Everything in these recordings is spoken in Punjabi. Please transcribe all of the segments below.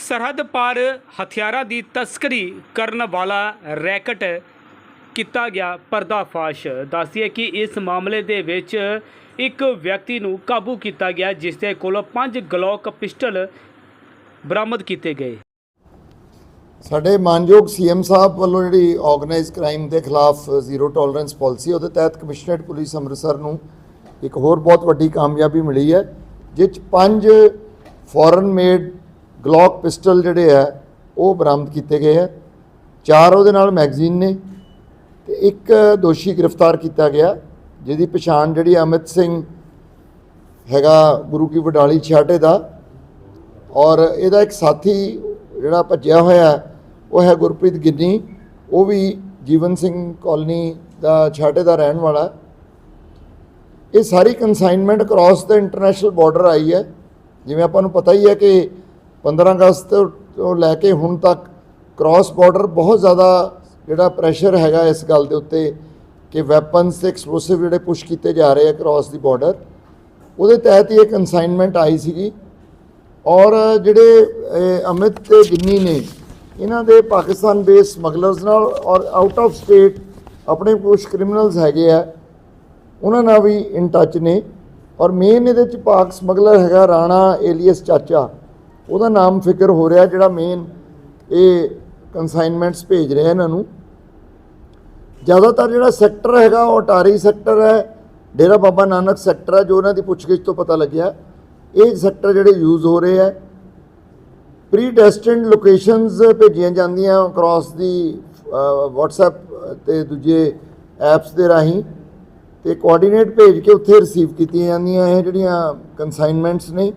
ਸਰਹੱਦ ਪਾਰ ਹਥਿਆਰਾਂ ਦੀ ਤਸਕਰੀ ਕਰਨ ਵਾਲਾ ਰੈਕਟ ਕੀਤਾ ਗਿਆ ਪਰਦਾਫਾਸ਼। ਦੱਸਦੀ ਹੈ ਕਿ ਇਸ ਮਾਮਲੇ ਦੇ ਵਿੱਚ ਇੱਕ ਵਿਅਕਤੀ ਨੂੰ ਕਾਬੂ ਕੀਤਾ ਗਿਆ, ਜਿਸ ਦੇ ਕੋਲੋਂ ਪੰਜ ਗਲੋਕ ਪਿਸਟਲ ਬਰਾਮਦ ਕੀਤੇ ਗਏ। ਸਾਡੇ ਮਾਨਯੋਗ ਸੀਐਮ ਸਾਹਿਬ ਵੱਲੋਂ ਜਿਹੜੀ ਆਰਗੇਨਾਈਜ਼ ਕ੍ਰਾਈਮ ਦੇ ਖਿਲਾਫ ਜ਼ੀਰੋ ਟੋਲਰੈਂਸ ਪਾਲਿਸੀ, ਉਹਦੇ ਤਹਿਤ ਕਮਿਸ਼ਨਰੇਟ ਪੁਲਿਸ ਅੰਮ੍ਰਿਤਸਰ ਨੂੰ ਇੱਕ ਹੋਰ ਬਹੁਤ ਵੱਡੀ ਕਾਮਯਾਬੀ ਮਿਲੀ ਹੈ, ਜਿਸ 'ਚ ਪੰਜ ਫੋਰਨ ਮੇਡ ਗਲੌਕ ਪਿਸਟਲ ਜਿਹੜੇ ਹੈ ਉਹ ਬਰਾਮਦ ਕੀਤੇ ਗਏ ਹੈ ਚਾਰ ਉਹਦੇ ਨਾਲ ਮੈਗਜ਼ੀਨ ਨੇ ਤੇ ਇੱਕ ਦੋਸ਼ੀ ਗ੍ਰਿਫਤਾਰ ਕੀਤਾ ਗਿਆ, ਜਿਹਦੀ ਪਛਾਣ ਜਿਹੜੀ ਅਮਿਤ ਸਿੰਘ ਹੈਗਾ ਗੁਰੂ ਕੀ ਵਡਾਲੀ ਛਾਟੇ ਦਾ। ਔਰ ਇਹਦਾ ਇੱਕ ਸਾਥੀ ਜਿਹੜਾ ਭੱਜਿਆ ਹੋਇਆ, ਉਹ ਹੈ ਗੁਰਪ੍ਰੀਤ ਗਿੱਨੀ। ਉਹ ਵੀ ਜੀਵਨ ਸਿੰਘ ਕਾਲਨੀ ਦਾ ਛਾਟੇ ਦਾ ਰਹਿਣ ਵਾਲਾ। ਇਹ ਸਾਰੀ ਕਨਸਾਈਨਮੈਂਟ ਕ੍ਰਾਸ ਦਾ ਇੰਟਰਨੈਸ਼ਨਲ ਬਾਰਡਰ ਆਈ ਹੈ। ਜਿਵੇਂ ਆਪਾਂ ਨੂੰ ਪਤਾ ਹੀ ਹੈ ਕਿ 15 ਅਗਸਤ ਤੋਂ ਲੈ ਕੇ ਹੁਣ ਤੱਕ ਕ੍ਰਾਸ ਬਾਰਡਰ ਬਹੁਤ ਜ਼ਿਆਦਾ ਜਿਹੜਾ ਪ੍ਰੈਸ਼ਰ ਹੈਗਾ ਇਸ ਗੱਲ ਦੇ ਉੱਤੇ ਕਿ ਵੈਪਨਸ ਤੇ ਐਕਸਪਲੋਸਿਵ ਜਿਹੜੇ ਪੁਸ਼ ਕੀਤੇ ਜਾ ਰਹੇ ਆ ਕ੍ਰਾਸ ਦੀ ਬਾਰਡਰ ਉਹਦੇ ਤਹਿਤ ਹੀ ਇਹ ਕਨਸਾਈਨਮੈਂਟ ਆਈ ਸੀਗੀ। ਔਰ ਜਿਹੜੇ ਅਮਿਤ ਤੇ ਗਿੰਨੀ ਨੇ, ਇਹਨਾਂ ਦੇ ਪਾਕਿਸਤਾਨ ਬੇਸ ਸਮਗਲਰਸ ਨਾਲ ਔਰ ਆਊਟ ਆਫ ਸਟੇਟ ਆਪਣੇ ਕੁਝ ਕ੍ਰਿਮੀਨਲਸ ਹੈਗੇ ਆ, ਉਹਨਾਂ ਨਾਲ ਵੀ ਇਨ ਟੱਚ ਨੇ। ਔਰ ਮੇਨ ਇਹਦੇ ਚ ਪਾਕ ਸਮਗਲਰ ਹੈਗਾ ਰਾਣਾ ਏਲੀਅਸ ਚਾਚਾ। ਉਹਦਾ ਨਾਮ ਫਿਕਰ ਹੋ ਰਿਹਾ ਜਿਹੜਾ ਮੇਨ ਇਹ ਕਨਸਾਈਨਮੈਂਟਸ ਭੇਜ ਰਿਹਾ ਇਹਨਾਂ ਨੂੰ। ਜ਼ਿਆਦਾਤਰ ਜਿਹੜਾ ਸੈਕਟਰ ਹੈਗਾ, ਉਹ ਅਟਾਰੀ ਸੈਕਟਰ ਹੈ, ਡੇਰਾ ਬਾਬਾ ਨਾਨਕ ਸੈਕਟਰ ਹੈ, ਜੋ ਉਹਨਾਂ ਦੀ ਪੁੱਛਗਿੱਛ ਤੋਂ ਪਤਾ ਲੱਗਿਆ। ਇਹ ਸੈਕਟਰ ਜਿਹੜੇ ਯੂਜ਼ ਹੋ ਰਹੇ ਹੈ। ਪ੍ਰੀ ਡੈਸਟਿਨਡ ਲੋਕੇਸ਼ਨਸ ਭੇਜੀਆਂ ਜਾਂਦੀਆਂ ਕ੍ਰਾਸ ਦੀ WhatsApp ਤੇ ਦੂਜੇ ਐਪਸ ਦੇ ਰਾਹੀਂ। ਤੇ ਕੋਆਰਡੀਨੇਟ ਭੇਜ ਕੇ ਉੱਥੇ ਰਿਸੀਵ ਕੀਤੀਆਂ ਜਾਂਦੀਆਂ ਇਹ ਜਿਹੜੀਆਂ ਕਨਸਾਈਨਮੈਂਟਸ ਨੇ।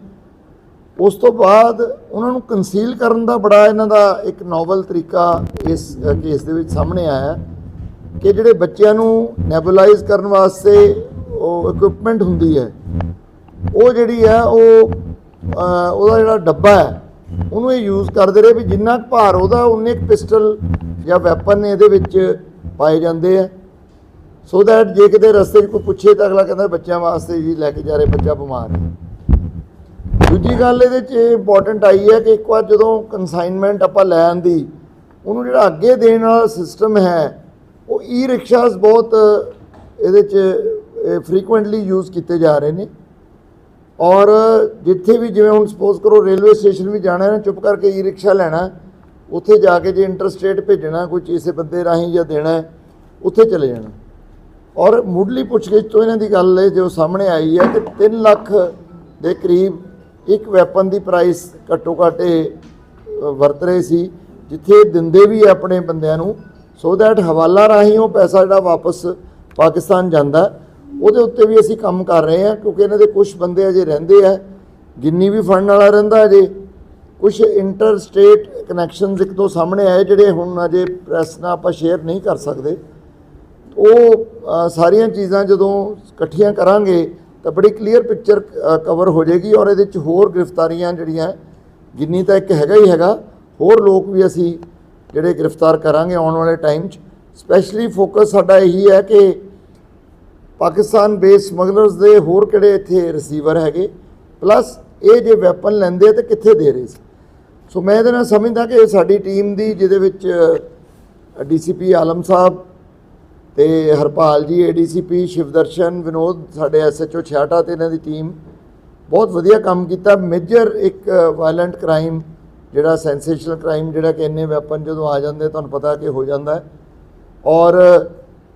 ਉਸ ਤੋਂ ਬਾਅਦ ਉਹਨਾਂ ਨੂੰ ਕੰਸੀਲ ਕਰਨ ਦਾ ਬੜਾ ਇਹਨਾਂ ਦਾ ਇੱਕ ਨੋਵਲ ਤਰੀਕਾ ਇਸ ਕੇਸ ਦੇ ਵਿੱਚ ਸਾਹਮਣੇ ਆਇਆ ਕਿ ਜਿਹੜੇ ਬੱਚਿਆਂ ਨੂੰ ਨੈਬੂਲਾਈਜ਼ ਕਰਨ ਵਾਸਤੇ ਉਹ ਇਕਵਿਪਮੈਂਟ ਹੁੰਦੀ ਹੈ, ਉਹ ਜਿਹੜੀ ਹੈ ਉਹ ਉਹਦਾ ਜਿਹੜਾ ਡੱਬਾ ਹੈ, ਉਹਨੂੰ ਇਹ ਯੂਜ਼ ਕਰਦੇ ਰਹੇ ਵੀ ਜਿੰਨਾ ਕੁ ਭਾਰ ਉਹਦਾ, ਉਨੇ ਕੁ ਪਿਸਟਲ ਜਾਂ ਵੈਪਨ ਇਹਦੇ ਵਿੱਚ ਪਾਏ ਜਾਂਦੇ ਆ ਸੋ ਦੈਟ ਜੇ ਕਿਤੇ ਰਸਤੇ 'ਚ ਕੋਈ ਪੁੱਛੇ ਤਾਂ ਅਗਲਾ ਕਹਿੰਦਾ ਬੱਚਿਆਂ ਵਾਸਤੇ ਜੀ ਲੈ ਕੇ ਜਾ ਰਹੇ ਬੱਚਾ ਬਿਮਾਰ ਹੈ। ਦੂਜੀ ਗੱਲ ਇਹਦੇ 'ਚ ਇਹ ਇੰਪੋਰਟੈਂਟ ਆਈ ਹੈ ਕਿ ਇੱਕ ਵਾਰ ਜਦੋਂ ਕਨਸਾਈਨਮੈਂਟ ਆਪਾਂ ਲੈਣ ਦੀ, ਉਹਨੂੰ ਜਿਹੜਾ ਅੱਗੇ ਦੇਣ ਵਾਲਾ ਸਿਸਟਮ ਹੈ, ਉਹ ਈ ਰਿਕਸ਼ਾਸ ਬਹੁਤ ਇਹਦੇ 'ਚ ਫ੍ਰੀਕੁਐਂਟਲੀ ਯੂਜ਼ ਕੀਤੇ ਜਾ ਰਹੇ ਨੇ। ਔਰ ਜਿੱਥੇ ਵੀ ਜਿਵੇਂ ਹੁਣ ਸਪੋਜ਼ ਕਰੋ ਰੇਲਵੇ ਸਟੇਸ਼ਨ ਵੀ ਜਾਣਾ ਹੈ, ਚੁੱਪ ਕਰਕੇ ਈ ਰਿਕਸ਼ਾ ਲੈਣਾ ਉੱਥੇ ਜਾ ਕੇ ਜੇ ਇੰਟਰਸਟੇਟ ਭੇਜਣਾ, ਕੋਈ ਕਿਸੇ ਬੰਦੇ ਰਾਹੀਂ ਜਾਂ ਦੇਣਾ ਉੱਥੇ ਚਲੇ ਜਾਣਾ। ਔਰ ਮੁੱਢਲੀ ਪੁੱਛਗਿੱਛ ਤੋਂ ਇਹਨਾਂ ਦੀ ਗੱਲ ਹੈ ਜੋ ਸਾਹਮਣੇ ਆਈ ਹੈ ਕਿ 3 ਲੱਖ ਦੇ ਕਰੀਬ ਇੱਕ ਵੈਪਨ ਦੀ ਪ੍ਰਾਈਸ ਘੱਟੋ ਘੱਟ ਇਹ ਵਰਤ ਰਹੇ ਸੀ, ਜਿੱਥੇ ਦਿੰਦੇ ਵੀ ਹੈ ਆਪਣੇ ਬੰਦਿਆਂ ਨੂੰ ਸੋ ਦੈਟ ਹਵਾਲਾ ਰਾਹੀਂ ਉਹ ਪੈਸਾ ਜਿਹੜਾ ਵਾਪਸ ਪਾਕਿਸਤਾਨ ਜਾਂਦਾ। ਉਹਦੇ ਉੱਤੇ ਵੀ ਅਸੀਂ ਕੰਮ ਕਰ ਰਹੇ ਹਾਂ, ਕਿਉਂਕਿ ਇਹਨਾਂ ਦੇ ਕੁਝ ਬੰਦੇ ਅਜੇ ਰਹਿੰਦੇ ਆ, ਜਿੰਨੀ ਵੀ ਫੰਡ ਵਾਲਾ ਰਹਿੰਦਾ ਅਜੇ। ਕੁਝ ਇੰਟਰ ਸਟੇਟ ਕਨੈਕਸ਼ਨਸ ਇੱਕ ਤੋਂ ਸਾਹਮਣੇ ਆਏ, ਜਿਹੜੇ ਹੁਣ ਅਜੇ ਪ੍ਰੈਸ ਨਾਲ ਆਪਾਂ ਸ਼ੇਅਰ ਨਹੀਂ ਕਰ ਸਕਦੇ। ਉਹ ਸਾਰੀਆਂ ਚੀਜ਼ਾਂ ਜਦੋਂ ਇਕੱਠੀਆਂ ਕਰਾਂਗੇ ਤਾਂ ਬੜੀ ਕਲੀਅਰ ਪਿਕਚਰ ਕਵਰ ਹੋ ਜਾਏਗੀ ਔਰ ਇਹਦੇ ਵਿੱਚ ਹੋਰ ਗ੍ਰਿਫਤਾਰੀਆਂ ਜਿਹੜੀਆਂ, ਜਿੰਨੀ ਤਾਂ ਇੱਕ ਹੈਗਾ ਹੀ ਹੈਗਾ, ਹੋਰ ਲੋਕ ਵੀ ਅਸੀਂ ਜਿਹੜੇ ਗ੍ਰਿਫਤਾਰ ਕਰਾਂਗੇ ਆਉਣ ਵਾਲੇ ਟਾਈਮ 'ਚ। ਸਪੈਸ਼ਲੀ ਫੋਕਸ ਸਾਡਾ ਇਹੀ ਹੈ ਕਿ ਪਾਕਿਸਤਾਨ ਬੇਸ ਸਮਗਲਰਸ ਦੇ ਹੋਰ ਕਿਹੜੇ ਇੱਥੇ ਰਿਸੀਵਰ ਹੈਗੇ ਪਲੱਸ ਇਹ ਜੇ ਵੈਪਨ ਲੈਂਦੇ ਆ ਤੇ ਕਿੱਥੇ ਦੇ ਰਹੇ ਸੀ? ਸੋ ਮੈਂ ਇਹਦੇ ਨਾਲ ਸਮਝਦਾ ਕਿ ਸਾਡੀ ਟੀਮ ਦੀ ਜਿਹਦੇ ਵਿੱਚ ਡੀਸੀਪੀ ਆਲਮ ਸਾਹਿਬ ਤੇ ਹਰਪਾਲ ਜੀ ਏਡੀਸੀਪੀ ਸ਼ਿਵਦਰਸ਼ਨ, ਵਿਨੋਦ, ਸਾਡੇ ਐਸਐਚਓ ਛਿਆਟਾ ਤੇ ਇਹਨਾਂ ਦੀ ਟੀਮ ਬਹੁਤ ਵਧੀਆ ਕੰਮ ਕੀਤਾ। ਮੇਜਰ ਇੱਕ ਵਾਇਲੈਂਟ ਕ੍ਰਾਈਮ ਜਿਹੜਾ ਸੈਂਸੇਸ਼ਨਲ ਕ੍ਰਾਈਮ ਜਿਹੜਾ ਕਿ ਇੰਨੇ ਵੈਪਨ ਜਦੋਂ ਆ ਜਾਂਦੇ ਤੁਹਾਨੂੰ ਪਤਾ ਕਿ ਹੋ ਜਾਂਦਾ ਹੈ। ਔਰ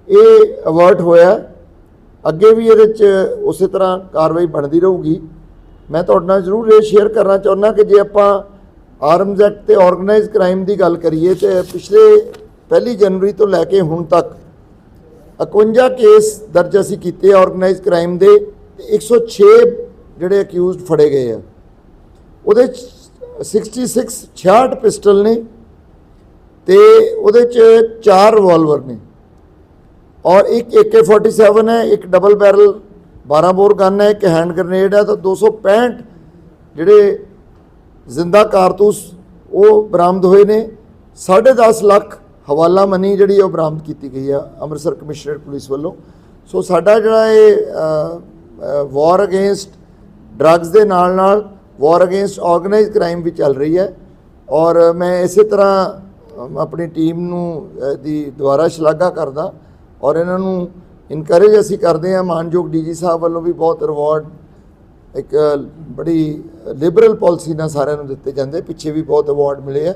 ਇਹ ਅਵਰਟ ਹੋਇਆ। ਅੱਗੇ ਵੀ ਇਹਦੇ 'ਚ ਉਸੇ ਤਰ੍ਹਾਂ ਕਾਰਵਾਈ ਬਣਦੀ ਰਹੂਗੀ। ਮੈਂ ਤੁਹਾਡੇ ਨਾਲ ਜ਼ਰੂਰ ਇਹ ਸ਼ੇਅਰ ਕਰਨਾ ਚਾਹੁੰਦਾ ਕਿ ਜੇ ਆਪਾਂ ਆਰਮਜ਼ ਐਕਟ ਤੇ ਆਰਗੇਨਾਈਜ਼ ਕ੍ਰਾਈਮ ਦੀ ਗੱਲ ਕਰੀਏ ਤੇ ਪਿਛਲੇ ਪਹਿਲੀ ਜਨਵਰੀ ਤੋਂ ਲੈ ਕੇ ਹੁਣ ਤੱਕ 51 ਕੇਸ ਦਰਜ ਅਸੀਂ ਕੀਤੇ ਆਰਗੇਨਾਈਜ਼ ਕ੍ਰਾਈਮ ਦੇ ਤੇ 106 ਜਿਹੜੇ ਅਕਿਊਜ਼ਡ ਫੜੇ ਗਏ ਆ। ਉਹਦੇ 'ਚ 66 66 ਪਿਸਟਲ ਨੇ ਤੇ ਉਹਦੇ 'ਚ ਚਾਰ ਰਿਵਾਲਵਰ ਨੇ। ਔਰ ਇੱਕ AK47 ਹੈ, ਇੱਕ ਡਬਲ ਬੈਰਲ 12 ਬੋਰ ਗਨ ਹੈ, ਇੱਕ ਹੈਂਡ ਗ੍ਰਨੇਡ ਹੈ, ਤਾਂ 265 ਜਿਹੜੇ ਜ਼ਿੰਦਾ ਕਾਰਤੂਸ ਉਹ ਬਰਾਮਦ ਹੋਏ ਨੇ। 10.5 ਲੱਖ ਹਵਾਲਾ ਮਨੀ ਜਿਹੜੀ ਉਹ ਬਰਾਮਦ ਕੀਤੀ ਗਈ ਆ ਅੰਮ੍ਰਿਤਸਰ ਕਮਿਸ਼ਨਰੇਟ ਪੁਲਿਸ ਵੱਲੋਂ। ਸੋ ਸਾਡਾ ਜਿਹੜਾ ਇਹ ਵਾਰ ਅਗੇਂਸਟ ਡਰੱਗਸ ਦੇ ਨਾਲ ਨਾਲ ਵਾਰ ਅਗੇਂਸਟ ਆਰਗੇਨਾਈਜ਼ਡ ਕ੍ਰਾਈਮ ਵੀ ਚੱਲ ਰਹੀ ਹੈ। ਔਰ ਮੈਂ ਇਸੇ ਤਰ੍ਹਾਂ ਆਪਣੀ ਟੀਮ ਨੂੰ ਅ, ਦੀ ਦੁਬਾਰਾ ਸ਼ਲਾਘਾ ਕਰਦਾ। ਔਰ ਇਹਨਾਂ ਨੂੰ ਇਨਕਰੇਜ ਅਸੀਂ ਕਰਦੇ ਹਾਂ ਮਾਨਯੋਗ ਡੀਜੀ ਸਾਹਿਬ ਵੱਲੋਂ ਵੀ ਬਹੁਤ ਰਿਵਾਰਡ ਇੱਕ ਬੜੀ ਲਿਬਰਲ ਪਾਲਿਸੀ ਨਾਲ ਸਾਰਿਆਂ ਨੂੰ ਦਿੱਤੇ ਜਾਂਦੇ। ਪਿੱਛੇ ਵੀ ਬਹੁਤ ਅਵਾਰਡ ਮਿਲੇ ਆ।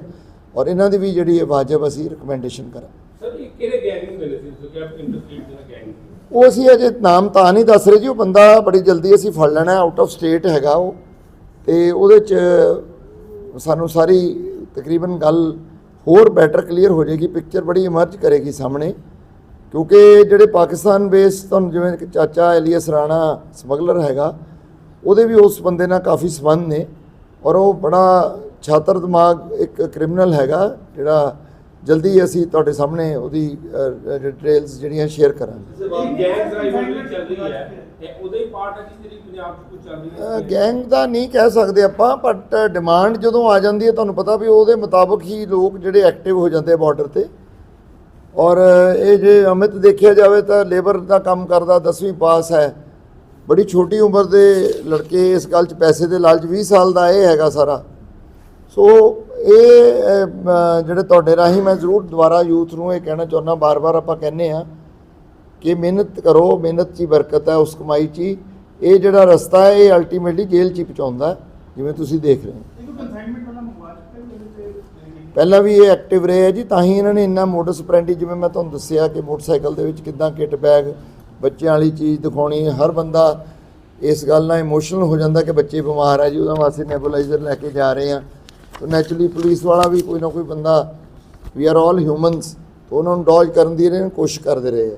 ਔਰ ਇਹਨਾਂ ਦੀ ਵੀ ਜਿਹੜੀ ਹੈ ਵਾਜਬ ਅਸੀਂ ਰਿਕਮੈਂਡੇਸ਼ਨ ਕਰਾਂ ਸਰ ਇਹ ਕਿਹੜੇ ਗੈਂਗ ਨੂੰ ਮਿਲੇ ਸੀ ਤੁਸੀਂ ਕਿ ਆਪ ਇੰਡਸਟਰੀਟ ਦੇ ਗੈਂਗ ਉਹ ਅਸੀਂ ਅਜੇ ਨਾਮ ਤਾਂ ਨਹੀਂ ਦੱਸ ਰਹੇ ਜੀ ਉਹ ਬੰਦਾ ਬੜੀ ਜਲਦੀ ਅਸੀਂ ਫੜ ਲੈਣਾ ਆਊਟ ਆਫ ਸਟੇਟ ਹੈਗਾ ਉਹ। ਤੇ ਉਹਦੇ ਚ ਸਾਨੂੰ ਸਾਰੀ ਤਕਰੀਬਨ ਗੱਲ ਹੋਰ ਬੈਟਰ ਕਲੀਅਰ ਹੋ ਜਾਏਗੀ ਪਿਕਚਰ ਬੜੀ ਇਮਰਜ ਕਰੇਗੀ ਸਾਹਮਣੇ। ਕਿਉਂਕਿ ਜਿਹੜੇ ਪਾਕਿਸਤਾਨ ਬੇਸ ਤੁਹਾਨੂੰ ਜਿਵੇਂ ਕਿ ਚਾਚਾ ਐਲੀਅਸ ਰਾਣਾ ਸਮਗਲਰ ਹੈਗਾ ਉਹਦੇ ਵੀ ਉਸ ਬੰਦੇ ਨਾਲ ਕਾਫੀ ਸੰਬੰਧ ਨੇ। ਔਰ ਉਹ ਬੜਾ ਛਾਤਰ ਦਿਮਾਗ ਇੱਕ ਕ੍ਰਿਮੀਨਲ ਹੈਗਾ ਜਿਹੜਾ ਜਲਦੀ ਅਸੀਂ ਤੁਹਾਡੇ ਸਾਹਮਣੇ ਉਹਦੀ ਡਿਟੇਲਸ ਜਿਹੜੀਆਂ ਸ਼ੇਅਰ ਕਰਾਂਗੇ। ਸਰ ਗੈਂਗ ਰਾਈਵਲਰੀ ਚੱਲ ਰਹੀ ਹੈ ਇਹ ਉਹਦਾ ਹੀ ਪਾਰਟ ਹੈ ਜੀ ਜਿਹੜੀ ਪੰਜਾਬ 'ਚ ਕੁਝ ਚੱਲ ਰਹੀ ਹੈ? ਗੈਂਗ ਦਾ ਨਹੀਂ ਕਹਿ ਸਕਦੇ ਆਪਾਂ ਬਟ ਡਿਮਾਂਡ ਜਦੋਂ ਆ ਜਾਂਦੀ ਹੈ ਤੁਹਾਨੂੰ ਪਤਾ ਵੀ ਉਹਦੇ ਮੁਤਾਬਕ ਹੀ ਲੋਕ ਜਿਹੜੇ ਐਕਟਿਵ ਹੋ ਜਾਂਦੇ ਆ ਬਾਰਡਰ ਤੇ। ਔਰ ਇਹ ਜੇ ਅਮਿਤ ਦੇਖਿਆ ਜਾਵੇ ਤਾਂ ਲੇਬਰ ਦਾ ਕੰਮ ਕਰਦਾ 10ਵੀਂ ਪਾਸ ਹੈ। ਬੜੀ ਛੋਟੀ ਉਮਰ ਦੇ ਲੜਕੇ ਇਸ ਗੱਲ 'ਚ ਪੈਸੇ ਦੇ ਲਾਲਚ 20 ਸਾਲ ਦਾ ਇਹ ਹੈਗਾ ਸਾਰਾ। ਸੋ ਇਹ ਜਿਹੜੇ ਤੁਹਾਡੇ ਰਾਹੀਂ ਮੈਂ ਜ਼ਰੂਰ ਦੁਬਾਰਾ ਯੂਥ ਨੂੰ ਇਹ ਕਹਿਣਾ ਚਾਹੁੰਦਾ ਬਾਰ-ਬਾਰ ਆਪਾਂ ਕਹਿੰਦੇ ਆ ਕਿ ਮਿਹਨਤ ਕਰੋ ਮਿਹਨਤ 'ਚ ਹੀ ਬਰਕਤ ਹੈ ਉਸ ਕਮਾਈ 'ਚ ਹੀ। ਇਹ ਜਿਹੜਾ ਰਸਤਾ ਹੈ ਇਹ ਅਲਟੀਮੇਟਲੀ ਜੇਲ੍ਹ 'ਚ ਹੀ ਪਹੁੰਚਾਉਂਦਾ ਜਿਵੇਂ ਤੁਸੀਂ ਦੇਖ ਰਹੇ ਹੋ। ਪਹਿਲਾਂ ਵੀ ਇਹ ਐਕਟਿਵ ਰਹੇ ਹੈ ਜੀ ਤਾਂ ਹੀ ਇਹਨਾਂ ਨੇ ਇੰਨਾ ਮੋਡਸ ਆਪਰੈਂਡੀ ਜਿਵੇਂ ਮੈਂ ਤੁਹਾਨੂੰ ਦੱਸਿਆ ਕਿ ਮੋਟਰਸਾਈਕਲ ਦੇ ਵਿੱਚ ਕਿੱਦਾਂ ਕਿੱਟ ਬੈਗ ਬੱਚਿਆਂ ਵਾਲੀ ਚੀਜ਼ ਦਿਖਾਉਣੀ ਹਰ ਬੰਦਾ ਇਸ ਗੱਲ ਨਾਲ ਇਮੋਸ਼ਨਲ ਹੋ ਜਾਂਦਾ ਕਿ ਬੱਚੇ ਬਿਮਾਰ ਹੈ ਜੀ ਉਹਦਾ ਵਾਸਤੇ ਨੈਬੂਲਾਈਜ਼ਰ ਲੈ ਕੇ ਜਾ ਰਹੇ ਆ। ਤਾਂ ਨੈਚੁਰਲੀ ਪੁਲਿਸ ਵਾਲਾ ਵੀ ਕੋਈ ਨਾ ਕੋਈ ਬੰਦਾ ਵੀ ਆਰ ਆਲ ਹਿਊਮਨਸ ਉਹਨਾਂ ਨੂੰ ਡੌਜ਼ ਕਰਨ ਦੀ ਇਹਨਾਂ ਕੋਸ਼ਿਸ਼ ਕਰਦੇ ਰਹੇ ਆ।